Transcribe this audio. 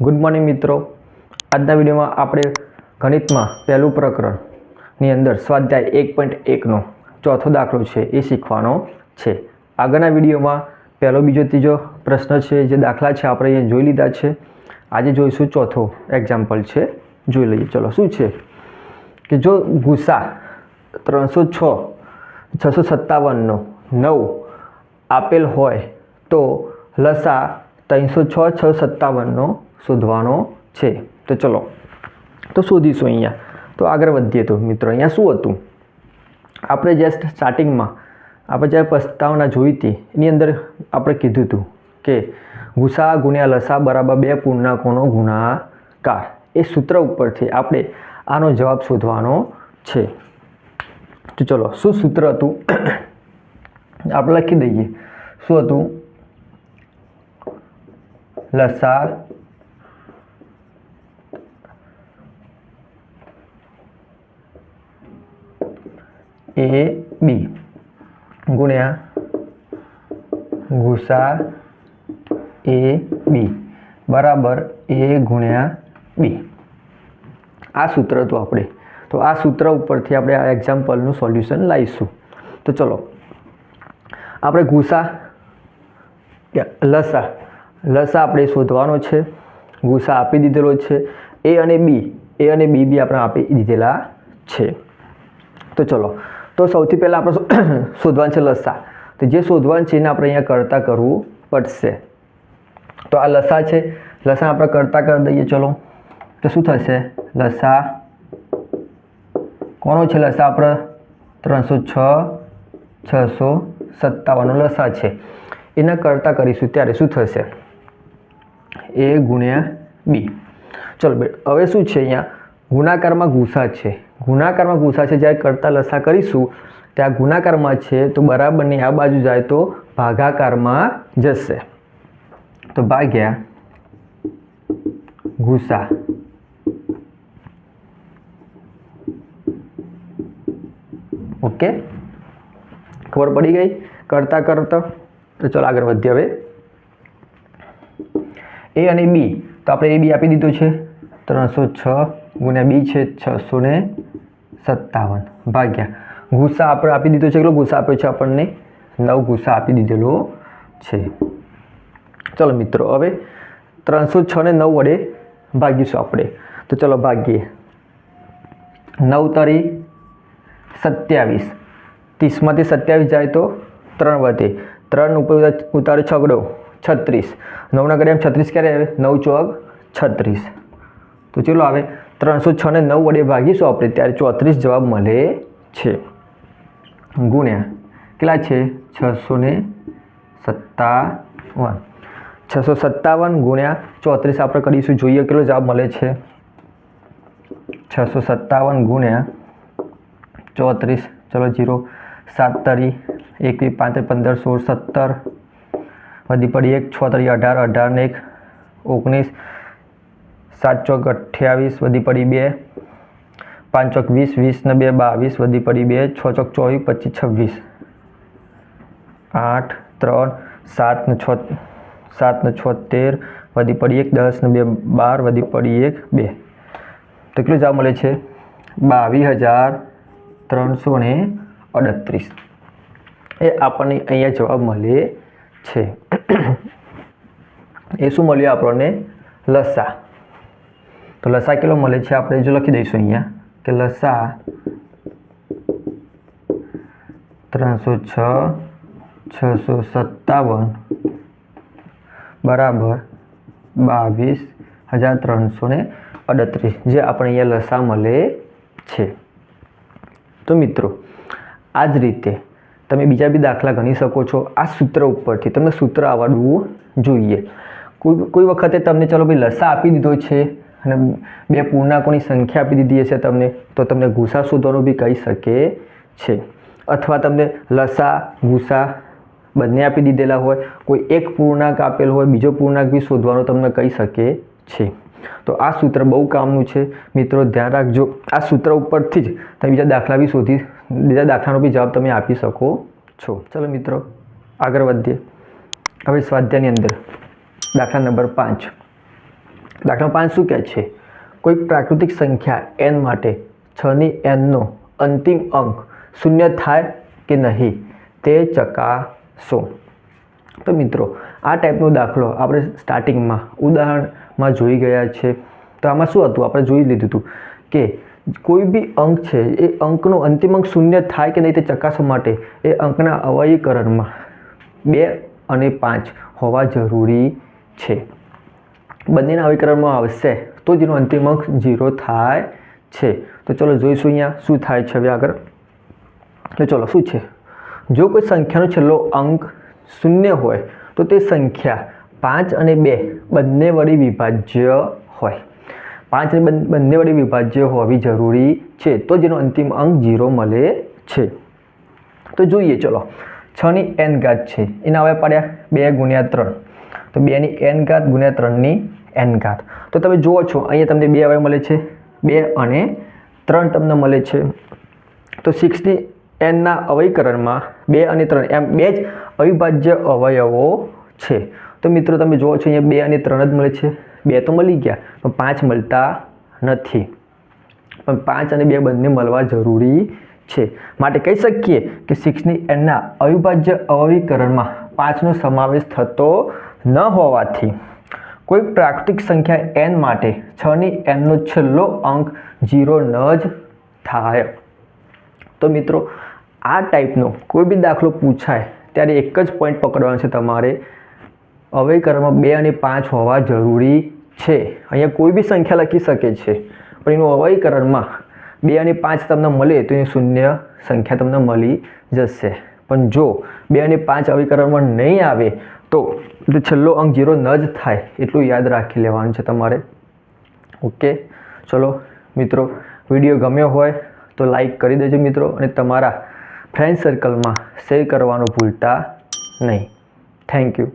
Good morning મિત્રો. આજના વિડીયોમાં આપણે ગણિતમાં પહેલું પ્રકરણની અંદર સ્વાધ્યાય એક પોઈન્ટ એકનો ચોથો દાખલો છે એ શીખવાનો છે. આગળના વિડીયોમાં પહેલો, બીજો, ત્રીજો પ્રશ્ન છે જે દાખલા છે આપણે અહીંયા જોઈ લીધા છે. આજે જોઈશું ચોથો એક્ઝામ્પલ છે. જોઈ લઈએ. ચલો, શું છે? કે જો ગુસા ત્રણસો છ, છસો સત્તાવનનો નવ આપેલ હોય તો લસા ત્રણસો છ છ સત્તાવનનો શોધવાનો છે. તો ચલો, તો શોધીશું અહીંયા. તો આગળ વધીએ તો મિત્રો, અહીંયા શું હતું? આપણે જસ્ટ સ્ટાર્ટિંગમાં આપણે જ્યારે પ્રસ્તાવના જોઈ હતી, એની અંદર આપણે કીધું હતું કે ગુસા ગુણ્યા લસા બરાબર બે પૂર્ણાંકોનો ગુણાકાર. એ સૂત્ર ઉપરથી આપણે આનો જવાબ શોધવાનો છે. તો ચલો, શું સૂત્ર હતું? આપણે લખી દઈએ. શું હતું? લસા એ બી. ગુણ્યા ગુસા એ બી. બરાબર એ ગુણ્યા બી. આ સૂત્ર તો આપણે. તો આ સૂત્ર ઉપરથી આપણે આ એક્ઝામ્પલનું સોલ્યુશન લાવીશું તો ચલો. આપણે ગુસા લસા. લસા આપણે શોધવાનો છે. ગુસા આપી દીધેલો છે. એ અને બી. એ અને બી બી આપણે આપી દીધેલા છે. તો ચલો. તો સૌથી પહેલાં આપણે શોધવાનું છે લસા. તો જે શોધવાનું છે એને આપણે અહીંયા કરતા કરવું પડશે. તો આ લસા છે. લસા આપણે કરતા કરી દઈએ, ચલો. તો શું થશે? લસા. કોનો છે લસા આપણે? ત્રણસો છ, છસો સત્તાવનનો લસા છે. એના કરતા કરીશું ત્યારે શું થશે? એ ગુણ્યા બી. ચલો બે હવે શું છે અહીંયા? ગુણાકારમાં ગુસા છે. ગુણાકારમાં ગુસા છે, જ્યારે કરતા લસા કરીશું, ત્યાં ગુણાકારમાં છે, તો બરાબરની આ બાજુ જાય તો ભાગાકારમાં જશે. તો ભાગ્યા ગુસા ઓકે? ખબર પડી ગઈ? કરતા કરતા. તો ચાલો આગળ વધીએ હવે. એ અને બી. તો આપણે એ બી આપી દીધું છે. ત્રણસો છ ગુણ્યા બી છે છસો ને સત્તાવન. ભાગ્યા. ગુસ્સા આપણે આપી દીધો છે કેટલો? ગુસ્સા આપ્યો છે આપણને? નવ ગુસ્સા આપી દીધેલો છે. ચલો મિત્રો, હવે ત્રણસો છ ને નવ વડે ભાગીશું આપણે. તો ચલો ભાગીએ. નવ તારી સત્યાવીસ. ત્રીસમાંથી સત્યાવીસ જાય તો ત્રણ વધે. ત્રણ ઉપર ઉતારે છગડો, છત્રીસ. નવના ઘડિયામાં છત્રીસ ક્યારે આવે? નવ ચોક છત્રીસ. તો ચલો આવે ત્રણસો છ ને નવ વડે ભાગીશું આપણે. ત્યારે ચોત્રીસ જવાબ મળે છે. ગુણ્યા કેટલા છે? છસો ને સત્તાવન. છસો સત્તાવન ગુણ્યા ચોત્રીસ આપણે કરીશું. જોઈએ કેટલો જવાબ મળે છે. છસો સત્તાવન ગુણ્યા ચોત્રીસ. ચલો, જીરો, સાત તરી, એકવીસ, પાંત્રીસ, પંદર, સોળ, સત્તર. વધી પડી એક, છ તરી, અઢાર અઢાર ને એક, ઓગણીસ. સાત ચોક અઠ્યાવીસ વધી પડી બે, પાંચ ચોક વીસ વીસ ને બે, બાવીસ વધી પડી બે, છ ચોક ચોવીસ, પચીસ છવ્વીસ. આઠ, ત્રણ, સાત ને છ સાત ને છોતેર વધી પડી એક, દસ ને બે, બાર વધી પડી એક, બે. તો કેટલું જવાબ મળે છે? બાવીસ હજાર ત્રણસો ને અડત્રીસ. એ આપણને અહીંયા જવાબ મળે છે. એ શું મળ્યું આપણને? લસા. તો લસા કેટલો મળે છે? આપણે જો લખી દઈશું અહીંયા કે લસા ત્રણસો છ, છસો સત્તાવન બરાબર બાવીસ હજાર ત્રણસો ને અડત્રીસ, જે આપણે અહીંયા લસા મળે છે. તો મિત્રો આ જ રીતે તમે બીજા બી દાખલા ગણી શકો છો આ સૂત્ર ઉપરથી. તમને સૂત્ર આવડવું જોઈએ. કોઈ કોઈ વખતે તમને ચલો ભાઈ લસા આપી દીધો છે અને બે પૂર્ણાંકોની સંખ્યા આપી દીધી છે તમને, તો તમને ગુસા શોધવાનું બી કહી શકે છે. અથવા તમને લસા, ગુસા બંને આપી દીધેલા હોય, કોઈ એક પૂર્ણાંક આપેલ હોય, બીજો પૂર્ણાંક બી શોધવાનો તમને કહી શકે છે. તો આ સૂત્ર બહુ કામનું છે. મિત્રો, ધ્યાન રાખજો. આ સૂત્ર ઉપરથી જ તમે બીજા દાખલા બી શોધી, બીજા દાખલાનો બી જવાબ તમે આપી શકો છો. ચલો મિત્રો, આગળ વધીએ. હવે સ્વાધ્યાયની અંદર દાખલા નંબર પાંચ. દાખલા પાંચ શું કહે છે? કોઈક પ્રાકૃતિક સંખ્યા એન માટે છની એનનો અંતિમ અંક શૂન્ય થાય કે નહીં તે ચકાસો. તો મિત્રો, આ ટાઈપનો દાખલો આપણે સ્ટાર્ટિંગમાં ઉદાહરણમાં જોઈ ગયા છે. તો આમાં શું હતું? આપણે જોઈ લીધું હતું કે કોઈ બી અંક છે, એ અંકનો અંતિમ અંક શૂન્ય થાય કે નહીં તે ચકાસવા માટે એ અંકના અવયીકરણમાં બે અને પાંચ હોવા જરૂરી છે. બંનેના અવિકરણમાં આવશે. તો જેનો અંતિમ અંક ઝીરો થાય છે. તો ચલો જોઈશું અહીંયા શું થાય છે હવે આગળ. તો ચલો શું છે? જો કોઈ સંખ્યાનો છેલ્લો અંક શૂન્ય હોય, તો તે સંખ્યા પાંચ અને બે બંને વડે વિભાજ્ય હોય. પાંચ અને બંને વડે વિભાજ્ય હોવી જરૂરી છે. તો જેનો અંતિમ અંક ઝીરો મળે છે. તો જોઈએ ચલો. છની એન ઘાત છે. એના હવે પાડ્યા બે ગુણ્યા ત્રણ. તો બેની એન ઘાત ગુણ્યા ત્રણની એન ઘાત. તો તમે જુઓ છો, અહીંયા તમને બે અવયવ મળે છે, બે અને ત્રણ તમને મળે છે. તો સિક્સની એનના અવયકરણમાં બે અને ત્રણ, એમ બે જ અવિભાજ્ય અવયવો છે. તો મિત્રો તમે જુઓ છો, અહીંયા બે અને ત્રણ જ મળે છે. બે તો મળી ગયા, પણ પાંચ મળતા નથી. પણ પાંચ અને બે બંને મળવા જરૂરી છે. માટે કહી શકીએ કે સિક્સની એનના અવિભાજ્ય અવયકરણમાં પાંચનો સમાવેશ થતો ન હોવાથી કોઈ પ્રાકૃતિક સંખ્યા એન માટે છની એનનો છેલ્લો અંક ઝીરો ન જ થાય. તો મિત્રો, આ ટાઈપનો કોઈ બી દાખલો પૂછાય, ત્યારે એક જ પોઈન્ટ પકડવાનો છે તમારે. અવયકરણમાં બે અને પાંચ હોવા જરૂરી છે. અહીંયા કોઈ બી સંખ્યા લખી શકે છે, પણ એનું અવયકરણમાં બે અને પાંચ તમને મળે તો એની શૂન્ય સંખ્યા તમને મળી જશે. પણ જો બે અને પાંચ અવયકરણમાં નહીં આવે તો છેલ્લો અંક ઝીરો ન જ થાય એટલું યાદ રાખી લેવાનું છે તમારે. ઓકે? ચલો, મિત્રો, વીડિયો ગમ્યો હોય તો લાઈક કરી દેજો મિત્રો અને તમારા ફ્રેન્ડ સર્કલમાં શેર કરવાનું ભૂલતા નહીં. Thank you.